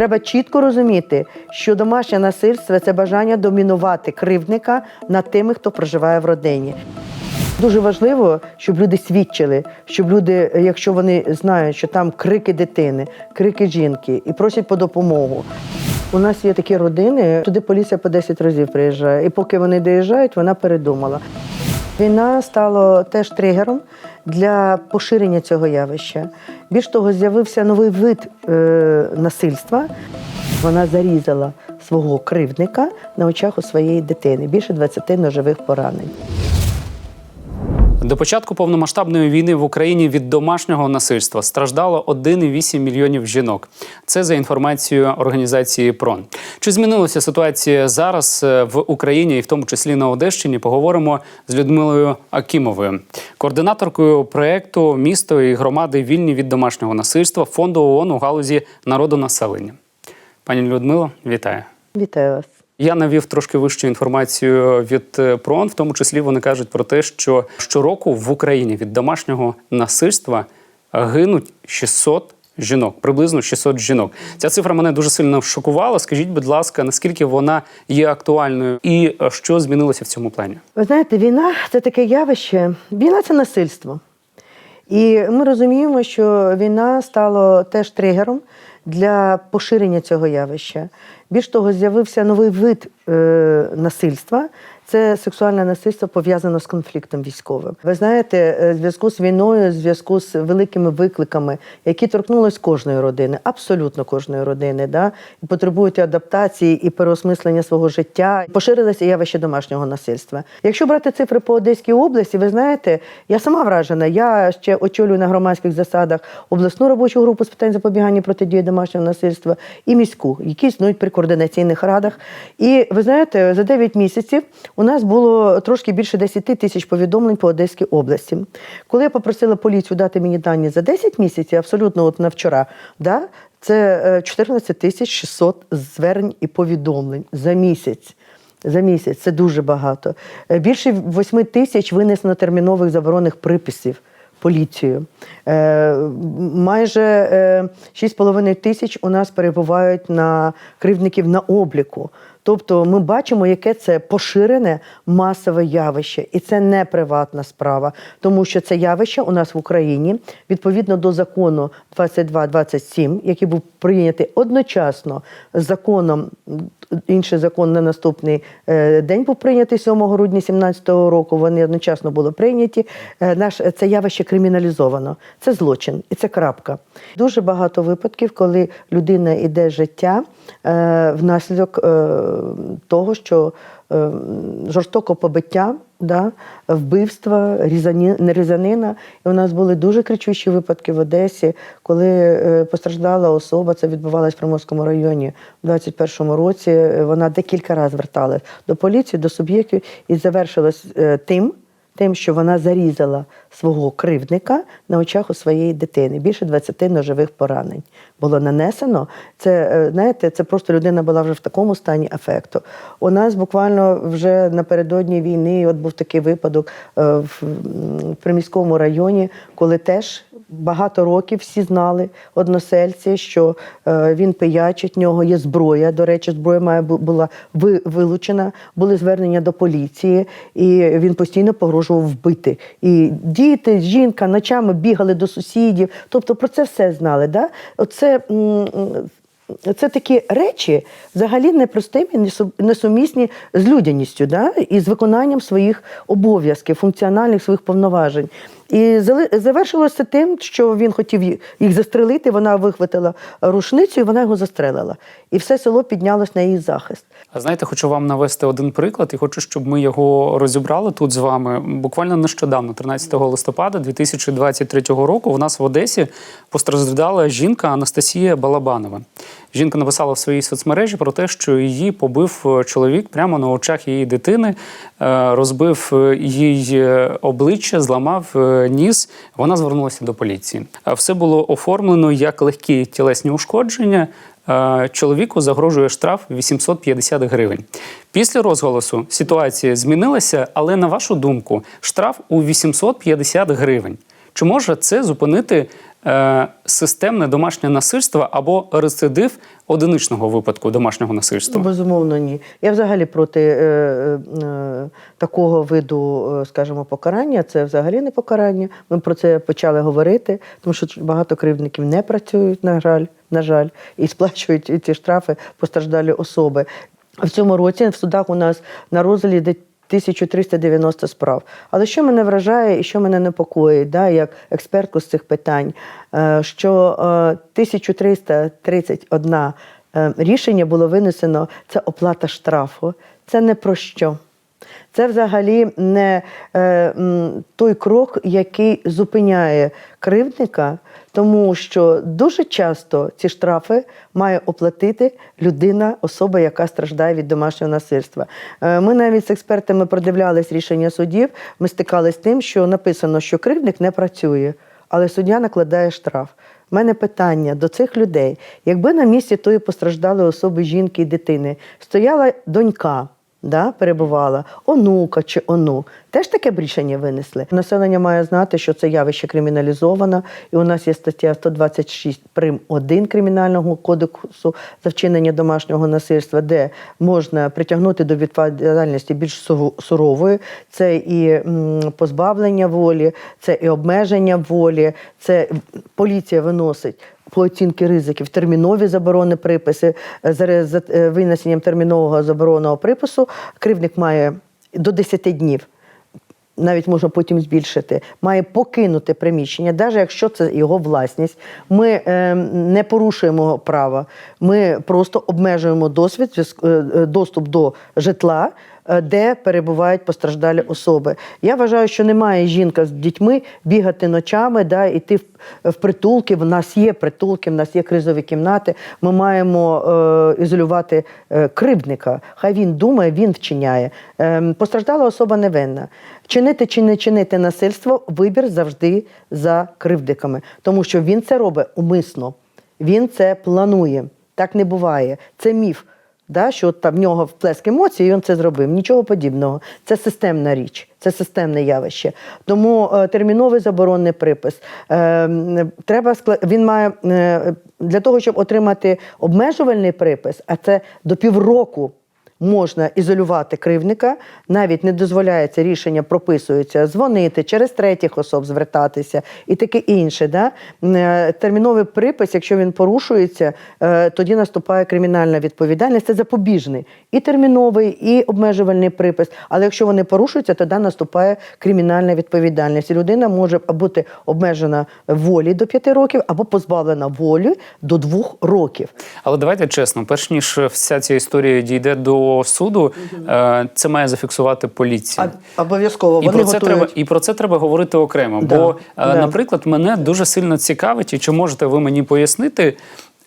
Треба чітко розуміти, що домашнє насильство це бажання домінувати кривдника над тими, хто проживає в родині. Дуже важливо, щоб люди свідчили, щоб люди, якщо вони знають, що там крики дитини, крики жінки і просять по допомогу. У нас є такі родини, туди поліція по 10 разів приїжджає. І поки вони доїжджають, вона передумала. Війна стала теж тригером для поширення цього явища. Більш того, з'явився новий вид е, насильства. Вона зарізала свого кривдника на очах у своєї дитини. Більше 20 ножових поранень. До початку повномасштабної війни в Україні від домашнього насильства страждало 1,8 мільйонів жінок. Це за інформацією організації ПРОН. Чи змінилася ситуація зараз е, в Україні, і в тому числі на Одещині? Поговоримо з Людмилою Акімовою, координаторкою проекту Місто і громади вільні від домашнього насильства фонду ООН у галузі народонаселення. Пані Людмило, вітаю. Вітаю вас. Я навів трошки вищу інформацію від е, ПРОН, в тому числі вони кажуть про те, що щороку в Україні від домашнього насильства гинуть 600 жінок, приблизно 600 жінок. Ця цифра мене дуже сильно шокувала. Скажіть, будь ласка, наскільки вона є актуальною і е, що змінилося в цьому плані? Ви знаєте, війна це таке явище. Війна це насильство. І ми розуміємо, що війна стала теж тригером для поширення цього явища. Більш того, з'явився новий вид е, насильства. Це сексуальне насильство пов'язане з конфліктом військовим. Ви знаєте, е, в зв'язку з війною, в зв'язку з великими викликами, які торкнулись кожної родини, абсолютно кожної родини, да, і потребують адаптації і переосмислення свого життя. Поширилося явище домашнього насильства. Якщо брати цифри по Одеській області, ви знаєте, я сама вражена. Я ще очолюю на громадських засадах обласну робочу групу з питань запобігання протидії домашнього насильства і міську, які існують при координаційних радах. І ви знаєте, за 9 місяців у нас було трошки більше 10 тисяч повідомлень по Одеській області. Коли я попросила поліцію дати мені дані за 10 місяців, абсолютно от на вчора, да, це е, 14 тисяч 600 звернень і повідомлень за місяць. За місяць це дуже багато. Е, Більше 8 тисяч винесено термінових заборонних приписів поліцією. Е, майже е, 6,5 тисяч у нас перебувають на кривдників на обліку. Тобто ми бачимо, яке це поширене масове явище, і це не приватна справа, тому що це явище у нас в Україні відповідно до закону 2227, який був прийнятий одночасно з законом. Інший закон на наступний е, день був прийнятий 7 грудня 2017 року. Вони одночасно були прийняті. Е, Наш це явище криміналізовано. Це злочин і це крапка. Дуже багато випадків, коли людина йде життя е, внаслідок того, що е, жорстоко побиття, да, вбивства, різані, різанина. І у нас були дуже кричущі випадки в Одесі, коли е, постраждала особа, це відбувалось в Приморському районі в 21-му році. Вона декілька разів зверталась до поліції, до суб'єктів і завершилось е, тим. Тим, що вона зарізала свого кривдника на очах у своєї дитини. Більше 20 ножових поранень було нанесено. Це е, знаєте, це просто людина була вже в такому стані афекту. У нас буквально вже напередодні війни, от був такий випадок е, в приміському районі, коли теж багато років всі знали односельці, що е, він пиячить, в нього є зброя. До речі, зброя має бу- була ви- вилучена, були звернення до поліції, і він постійно погрожував вбити. І діти, жінка ночами бігали до сусідів. Тобто про це все знали. Да? Оце це такі речі взагалі непростимі, несумісні з людяністю, да? і з виконанням своїх обов'язків, функціональних своїх повноважень. І завершилося тим, що він хотів їх застрелити. Вона вихватила рушницю і вона його застрелила. І все село піднялось на її захист. А Знаєте, хочу вам навести один приклад і хочу, щоб ми його розібрали тут з вами. Буквально нещодавно, 13 листопада 2023 року, у нас в Одесі постраждала жінка Анастасія Балабанова. Жінка написала в своїй соцмережі про те, що її побив е, чоловік прямо на очах її дитини, е, розбив е, їй обличчя, зламав ніс. Вона звернулася до поліції. Все було оформлено як легкі тілесні ушкодження. Е, Чоловіку загрожує штраф 850 гривень. Після розголосу ситуація змінилася, але на вашу думку, штраф у 850 гривень. Чи може це зупинити системне домашнє насильство або рецидив одиничного випадку домашнього насильства? Безумовно, ні. Я взагалі проти е, е, такого виду, е, скажімо, покарання. Це взагалі не покарання. Ми про це почали говорити, тому що багато кривдників не працюють, на жаль, на жаль, і сплачують ці штрафи постраждалі особи. В цьому році в судах у нас на розгляді 1390 справ. Але що мене вражає і що мене непокоїть, да, як експертку з цих питань, е, що е, 1331 е, рішення було винесено це оплата штрафу. Це не про що. Це взагалі не е, той крок, який зупиняє кривдника, тому що дуже часто ці штрафи має оплатити людина, особа, яка страждає від домашнього насильства. Е, ми навіть з експертами продивлялись рішення судів. Ми стикалися з тим, що написано, що кривдник не працює, але суддя накладає штраф. У мене питання до цих людей: якби на місці тої постраждалої особи жінки і дитини стояла донька да, перебувала, онука чи онук. Теж таке б рішення винесли. Населення має знати, що це явище криміналізовано, і у нас є стаття 126 прим. 1 Кримінального кодексу за вчинення домашнього насильства, де можна притягнути до відповідальності більш су- сурової. Це і позбавлення волі, це і обмеження волі, це поліція виносить по оцінки ризиків термінові заборони приписи Е, за е, винесенням термінового заборонного припису кривник має до 10 днів. Навіть можна потім збільшити, має покинути приміщення, навіть якщо це його власність. Ми е, не порушуємо права, ми просто обмежуємо досвід, е, доступ до житла, де перебувають постраждалі особи. Я вважаю, що не має жінка з дітьми бігати ночами, да, йти в, в притулки. В нас є притулки, в нас є кризові кімнати. Ми маємо е, ізолювати е, кривдника. Хай він думає, він вчиняє. Е, постраждала особа невинна. Чинити чи не чинити насильство вибір завжди за кривдиками, тому що він це робить умисно, він це планує. Так не буває. Це міф. Да, що там в нього вплеск емоцій, і він це зробив. Нічого подібного. Це системна річ, це системне явище. Тому е, терміновий заборонний припис. Е, треба він має е, для того, щоб отримати обмежувальний припис, а це до півроку можна ізолювати кривника, навіть не дозволяється рішення, прописується дзвонити через третіх особ звертатися і таке інше. Да? Е, Терміновий припис, якщо він порушується, е, тоді наступає кримінальна відповідальність. Це запобіжний і терміновий, і обмежувальний припис. Але якщо вони порушуються, тоді наступає кримінальна відповідальність. І людина може бути обмежена волі до 5 років або позбавлена волі до 2 років. Але давайте чесно, перш ніж вся ця історія дійде до суду, е, це має зафіксувати поліція. А, обов'язково І вони про, це готують. треба, і про це треба говорити окремо. Да, Бо, е, да. наприклад, мене дуже сильно цікавить, і чи можете ви мені пояснити,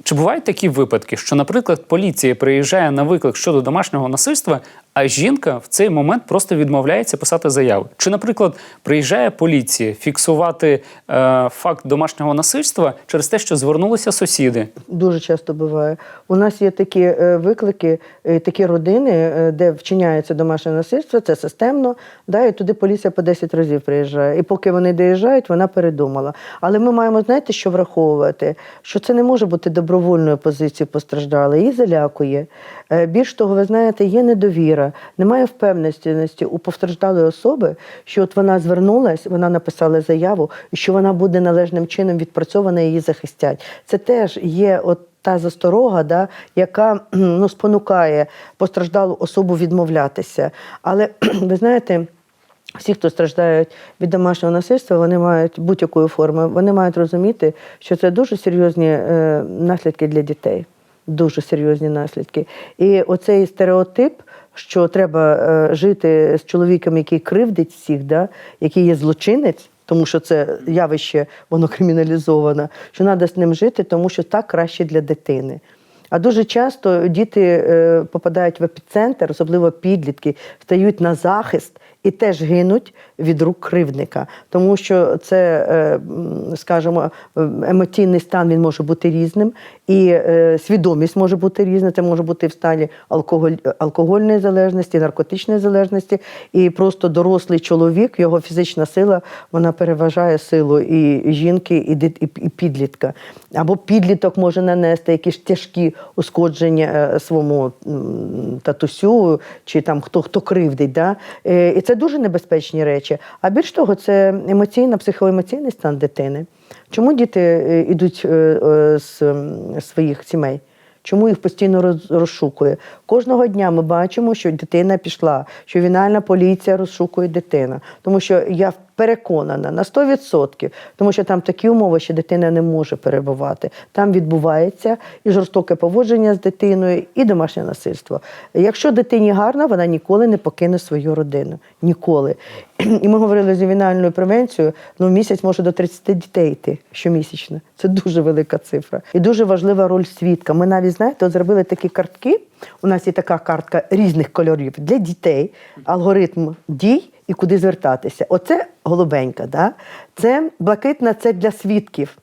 чи бувають такі випадки, що, наприклад, поліція приїжджає на виклик щодо домашнього насильства, а жінка в цей момент просто відмовляється писати заяву? Чи, наприклад, приїжджає поліція фіксувати е, факт домашнього насильства через те, що звернулися сусіди? Дуже часто буває. У нас є такі е, виклики, е, такі родини, е, де вчиняється домашнє насильство, це системно, да, і туди поліція по 10 разів приїжджає. І поки вони доїжджають, вона передумала. Але ми маємо, знаєте, що враховувати, що це не може бути добровольною позицією постраждалої, її залякує. Більш того, ви знаєте, є недовіра, немає впевненості у постраждалої особи, що от вона звернулась, вона написала заяву, і що вона буде належним чином відпрацьована, її захистять. Це теж є от та засторога, да, яка ну, спонукає постраждалу особу відмовлятися. Але ви знаєте. Всі, хто страждають від домашнього насильства, вони мають будь-якої форми, вони мають розуміти, що це дуже серйозні е, наслідки для дітей. Дуже серйозні наслідки. І оцей стереотип, що треба е, жити з чоловіком, який кривдить всіх, да, який є злочинець, тому що це явище, воно криміналізоване, що треба з ним жити, тому що так краще для дитини. А дуже часто діти е, попадають в епіцентр, особливо підлітки, стають на захист і теж гинуть від рук кривдника, тому що це, е, скажімо, е, емоційний стан він може бути різним, і е, свідомість може бути різна. Це може бути в стані алкоголь, алкогольної залежності, наркотичної залежності, і просто дорослий чоловік, його фізична сила вона переважає силу і жінки, і, і, підлітка. Або підліток може нанести якісь тяжкі ушкодження своєму татусю, чи там хто, хто кривдить. Да? І це дуже небезпечні речі. А більш того, це емоційна, психоемоційний стан дитини. Чому діти е, йдуть е, е, з своїх сімей? Чому їх постійно роз- розшукує? Кожного дня ми бачимо, що дитина пішла, що вінальна поліція розшукує дитину. Тому що я переконана на 100%, тому що там такі умови, що дитина не може перебувати. Там відбувається і жорстоке поводження з дитиною, і домашнє насильство. Якщо дитині гарно, вона ніколи не покине свою родину. Ніколи. І ми говорили з ювенальною превенцією, ну місяць може до 30 дітей йти щомісячно. Це дуже велика цифра. І дуже важлива роль свідка. Ми навіть, знаєте, от зробили такі картки. У нас є така картка різних кольорів для дітей, алгоритм дій і куди звертатися. Оце голубенька, да? це блакитна, це для свідків.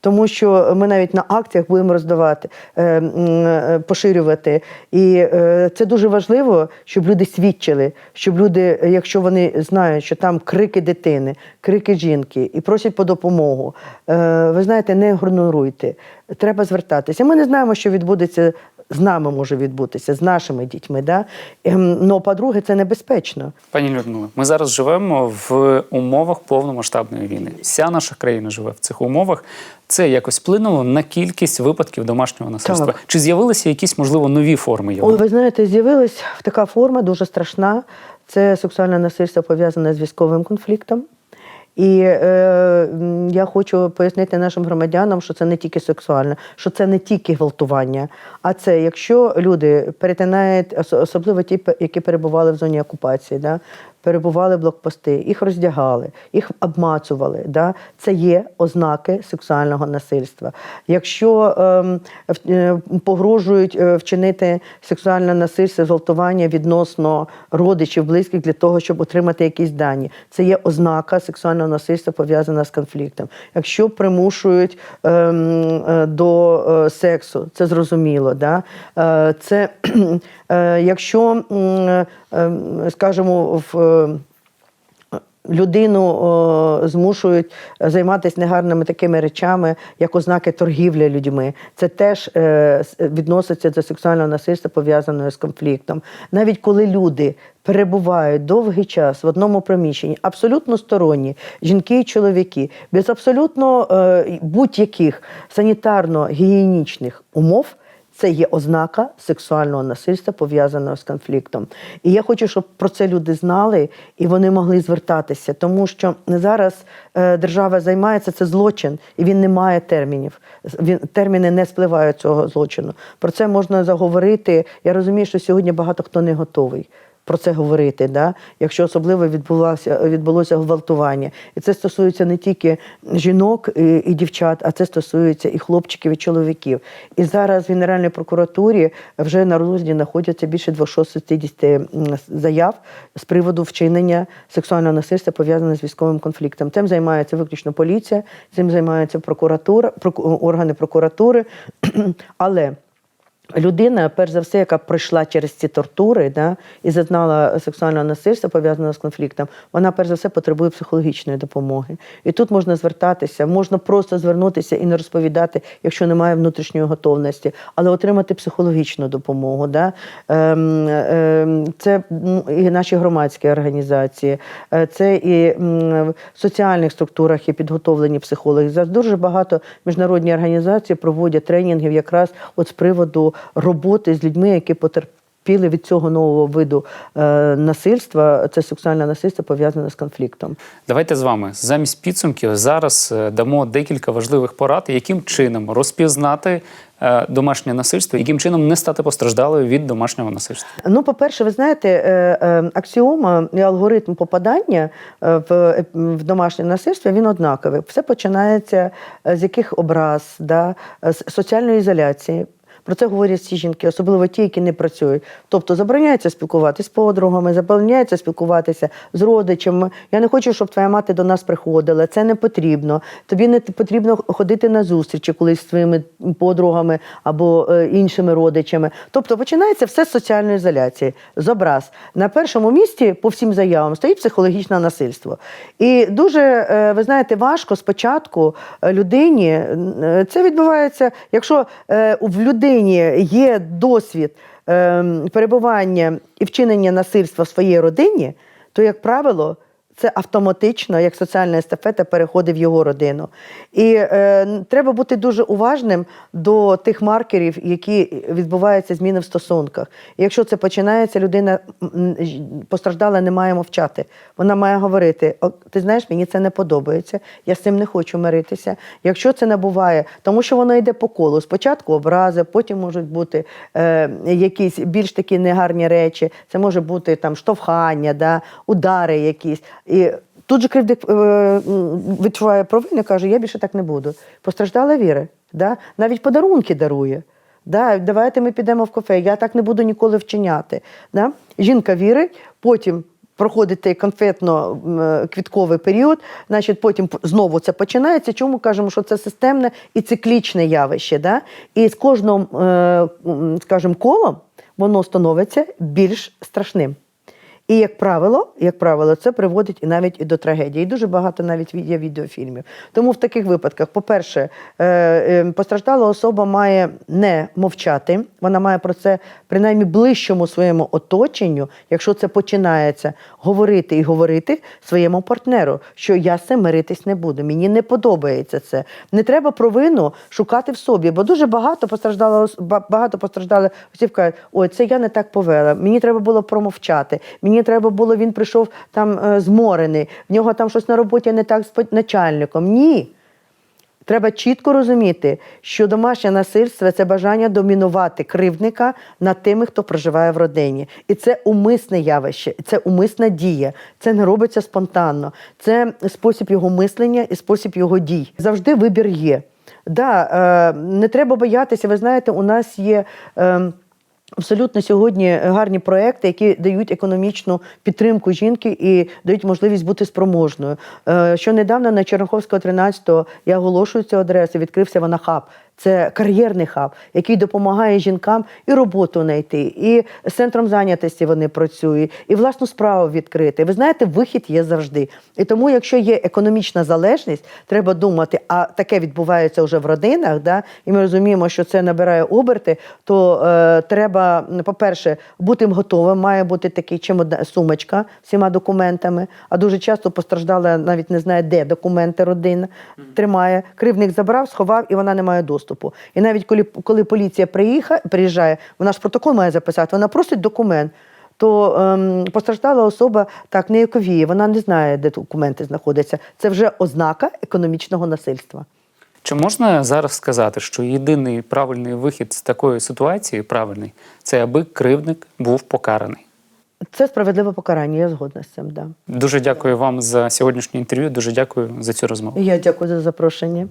Тому що ми навіть на акціях будемо роздавати, е, е, поширювати. І е, це дуже важливо, щоб люди свідчили, щоб люди, якщо вони знають, що там крики дитини, крики жінки і просять по допомогу, ви знаєте, не ігноруйте. Треба звертатися. Ми не знаємо, що відбудеться. З нами може відбутися, з нашими дітьми. Да? Ну, по-друге, це небезпечно. Пані Людмила, ми зараз живемо в умовах повномасштабної війни. Вся наша країна живе в цих умовах. Це якось вплинуло на кількість випадків домашнього насильства. Так. Чи з'явилися якісь можливо нові форми його? Ви знаєте, з'явилась така форма дуже страшна. Це сексуальне насильство пов'язане з військовим конфліктом. І е, я хочу пояснити нашим громадянам, що це не тільки сексуальне, що це не тільки гвалтування, а це якщо люди перетинають, ос- особливо ті, які перебували в зоні окупації, да, перебували блокпости, їх роздягали, їх обмацували. Да, це є ознаки сексуального насильства. Якщо ем, е, погрожують е, вчинити сексуальне насильство, зґвалтування відносно родичів, близьких для того, щоб отримати якісь дані, це є ознака сексуального насильства пов'язана з конфліктом. Якщо примушують ем, е, до сексу, це зрозуміло. Да? Це е, якщо, скажімо, в е, людину змушують займатися негарними такими речами, як ознаки торгівлі людьми. Це теж е, відноситься до сексуального насильства, пов'язаного з конфліктом. Навіть коли люди перебувають довгий час в одному приміщенні, абсолютно сторонні, жінки і чоловіки, без абсолютно е, будь-яких санітарно-гігієнічних умов. Це є ознака сексуального насильства, пов'язаного з конфліктом. І я хочу, щоб про це люди знали і вони могли звертатися, тому що зараз е, держава займається це злочин, і він не має термінів. Він терміни не спливають цього злочину. Про це можна заговорити. Я розумію, що сьогодні багато хто не готовий. Про це говорити, да? якщо особливо відбулося, відбулося гвалтування. І це стосується не тільки жінок і, і дівчат, а це стосується і хлопчиків, і чоловіків. І зараз в Генеральній прокуратурі вже на розгляді знаходяться більше 260 м, заяв з приводу вчинення сексуального насильства пов'язаного з військовим конфліктом. Цим займається виключно поліція, цим займається прокуратура, проку- органи прокуратури. Але Людина, перш за все, яка пройшла через ці тортури да, і зазнала сексуального насильства, пов'язаного з конфліктом, вона перш за все потребує психологічної допомоги. І тут можна звертатися, можна просто звернутися і не розповідати, якщо немає внутрішньої готовності, але отримати психологічну допомогу. Да. Ем, ем, це і наші громадські організації, е, це і в соціальних структурах є підготовлені психологи. Зараз дуже багато міжнародні організації проводять тренінгів якраз от з приводу роботи з людьми, які потерпіли від цього нового виду е, насильства. Це сексуальне насильство пов'язане з конфліктом. Давайте з вами замість підсумків зараз е, дамо декілька важливих порад, яким чином розпізнати е, домашнє насильство, яким чином не стати постраждалою від домашнього насильства. Ну, по-перше, ви знаєте, аксіома і алгоритм попадання в, в домашнє насильство він однаковий. Все починається з яких образ, да, з соціальної ізоляції. Про це говорять всі жінки, особливо ті, які не працюють. Тобто забороняється спілкуватися з подругами, забороняється спілкуватися з родичами. Я не хочу, щоб твоя мати до нас приходила. Це не потрібно. Тобі не потрібно ходити на зустрічі колись з своїми подругами або е, іншими родичами. Тобто починається все з соціальної ізоляції. З образ на першому місці по всім заявам стоїть психологічне насильство. І дуже, е, ви знаєте, важко спочатку е, людині це відбувається, якщо в людині є досвід е, перебування і вчинення насильства в своїй родині, то, як правило, це автоматично, як соціальна естафета, переходить в його родину. І е, треба бути дуже уважним до тих маркерів, які відбуваються зміни в стосунках. І якщо це починається, людина постраждала, не має мовчати. Вона має говорити: «О, ти знаєш, мені це не подобається, я з цим не хочу миритися. Якщо це набуває, тому що воно йде по колу. Спочатку образи, потім можуть бути е, якісь більш такі негарні речі. Це може бути там штовхання, да, удари якісь. І тут же кривдик е, відчуває провину, каже: я більше так не буду. Постраждала віри. Да? Навіть подарунки дарує. Да, давайте ми підемо в кафе. Я так не буду ніколи вчиняти. Да? Жінка вірить, потім проходить той конфетно-квітковий період, значить, потім знову це починається. Чому кажемо, що це системне і циклічне явище? Да? І з кожним, е, скажімо, колом воно становиться більш страшним. І як правило, як правило, це приводить і навіть і до трагедії. І дуже багато навіть є відеофільмів. Тому в таких випадках, по-перше, е, е, постраждала особа має не мовчати, вона має про це принаймні ближчому своєму оточенню, якщо це починається, говорити і говорити своєму партнеру, що я з цим миритись не буду. Мені не подобається це. Не треба провину шукати в собі, бо дуже багато постраждало багато постраждали осіб кажуть, ой, це я не так повела. Мені треба було промовчати. Мені треба було, він прийшов там е, зморений, в нього там щось на роботі не так з начальником. Ні. Треба чітко розуміти, що домашнє насильство це бажання домінувати кривдника над тими, хто проживає в родині. І це умисне явище, це умисна дія. Це не робиться спонтанно. Це спосіб його мислення і спосіб його дій. Завжди вибір є. Да, е, не треба боятися. Ви знаєте, у нас є. Е, Абсолютно сьогодні гарні проекти, які дають економічну підтримку жінки і дають можливість бути спроможною. Е, Що недавно на Черняховського 13-го я оголошую цю адресу, відкрився вона хаб. Це кар'єрний хаб, який допомагає жінкам і роботу знайти, і з центром зайнятості вони працюють, і власну справу відкрити. Ви знаєте, вихід є завжди. І тому, якщо є економічна залежність, треба думати, а таке відбувається вже в родинах, да, і ми розуміємо, що це набирає оберти, то е, треба, по-перше, бути готовим, має бути такий чемодан, сумочка всіма документами. А дуже часто постраждала, навіть не знає, де документи родина тримає. Кривник забрав, сховав, і вона не має доступу. І навіть коли, коли поліція приїхає, приїжджає, вона ж протокол має записати, вона просить документ. То ем, постраждала особа так ніяковіє, вона не знає, де документи знаходяться. Це вже ознака економічного насильства. Чи можна зараз сказати, що єдиний правильний вихід з такої ситуації правильний це аби кривдник був покараний? Це справедливе покарання, я згодна з цим. Да. Дуже дякую вам за сьогоднішнє інтерв'ю. Дуже дякую за цю розмову. Я дякую за запрошення.